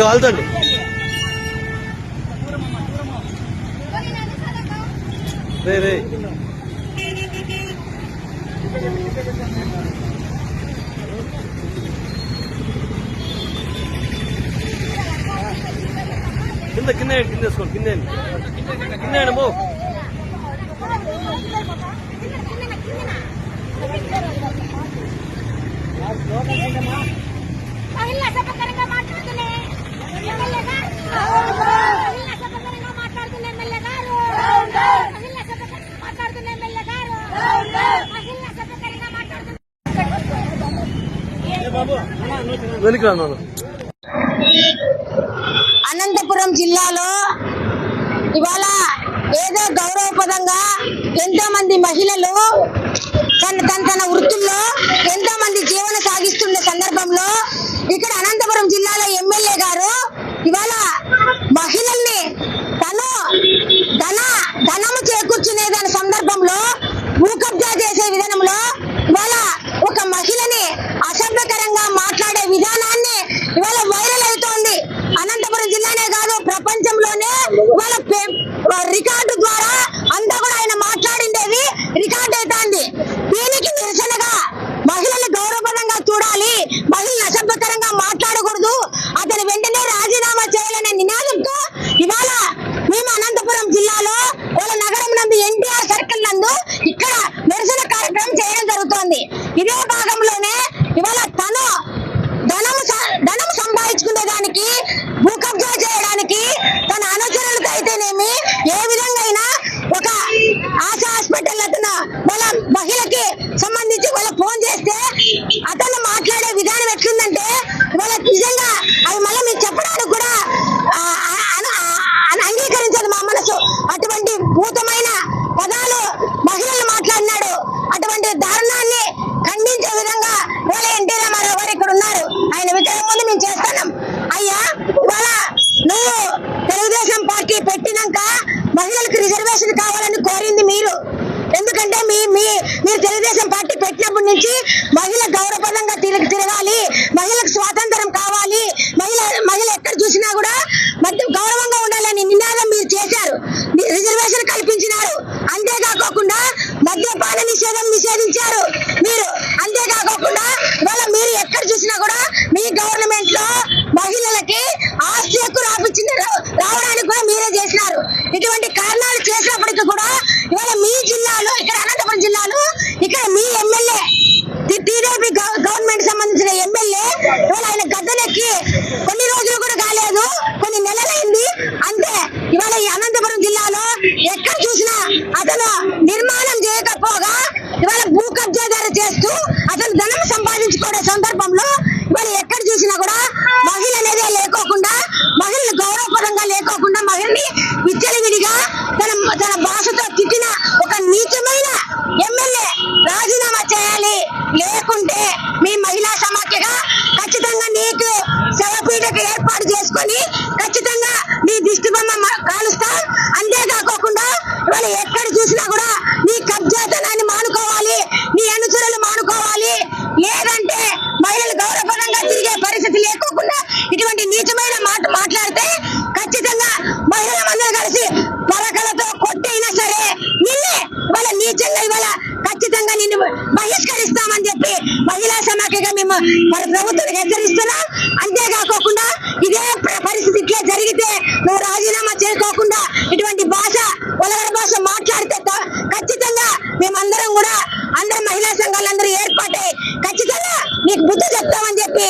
కొద్దిగా వాళ్తండి రే రే. కింద కింద వేయండి, కింద వేసుకోండి కింద వేయండి. కింద వేయండి అమ్మో మహిళా సభకరంగా మాట్లాడుతున్నా ఎమ్మెల్యే గారు మహిళా సభకరంగా మాట్లాడుతున్న ఎమ్మెల్యే గారు మహిళా సభకరంగా మాట్లాడుతున్న ఎమ్మెల్యే గారు మహిళా సభకరంగా మాట్లాడుతున్న వెనక్కి రా నాన్న అనంతపురం జిల్లాలో ఇవాళ ఏదో గౌరవపదంగా ఎంతో మంది మహిళలు తన తన తన వృత్తుల్లో ఎంతో మంది జీవన సాగిస్తున్న సందర్భంలో ఇక్కడ అనంతపురం జిల్లాలో ఎమ్మెల్యే గారు ఇవాళ మహిళల్ని తను ధన ధనము చేకూర్చునే దాని సందర్భంలో భూ కబ్జా చేసే విధానంలో అసభ్యకరంగా మీరు తెలుగుదేశం పార్టీ పెట్టినప్పటి నుంచి మహిళ గౌరవపదంగా తిరిగి తిరగాలి. మహిళకు స్వాతంత్రం కావాలి. మహిళ మహిళ ఎక్కడ చూసినా కూడా మధ్య గౌరవంగా ఉండాలని నినాదం మీరు చేశారు ని- రిజర్వేషన్ కల్పించినారు అంతేకాకుండా మద్యపాన నిషేధం నిషేధించారు మీరు అంతేకాకుండా ఇవాళ మీరు ఎక్కడ చూసినా కూడా మీ గవర్నమెంట్లో మహిళలకి ఆస్తి హక్కు రాపించిన రావడానికి కూడా మీరే చేసినారు ఇటువంటి కారణాలు చేసినప్పటికీ కూడా ఇవాళ మీ జిల్లాలో ఇక్కడ అనంతపురం జిల్లాలో ఇక్కడ మీ ఎమ్మెల్యే టీడీపీ గవర్నమెంట్ సంబంధించిన ఎమ్మెల్యే ఇవాళ ఆయన గద్దెనెక్కి కొన్ని రోజులు కూడా కాలేదు కొన్ని నెలలైంది అంతే ఇవాళ ఈ అనంతపురం జిల్లాలో ఎక్కడ అతను నిర్మాణం చేయకపోగా ఇవాళ భూ కబ్జాదారు చేస్తూ అతను ధనం సంపాదించుకునే సందర్భంలో ఇవాళ ఎక్కడ చూసినా కూడా మహిళ అనేదే లేకోకుండా మహిళలు గౌరవపరంగా లేకోకుండా మహిళని విచ్చలవిడిగా తన తన భాషతో తిట్టిన ఒక నీచమైన ఎమ్మెల్యే రాజీనామా చేయాలి. లేకుంటే మీ మహిళా సమాఖ్యగా ఖచ్చితంగా నీకు శవపీఠకు ఏర్పాటు చేసుకొని బహిష్కరిస్తామని చెప్పి మహిళా సమాఖ్యగా మేము మన ప్రభుత్వం హెచ్చరిస్తున్నాం. అంతేకాకుండా ఇదే పరిస్థితి ఇట్లా జరిగితే నువ్వు రాజీనామా చేసుకోకుండా ఇటువంటి భాష పొలగర భాష మాట్లాడితే ఖచ్చితంగా మేమందరం కూడా అందరం మహిళా సంఘాలందరూ ఏర్పాటై ఖచ్చితంగా నీకు బుద్ధి చెప్తామని చెప్పి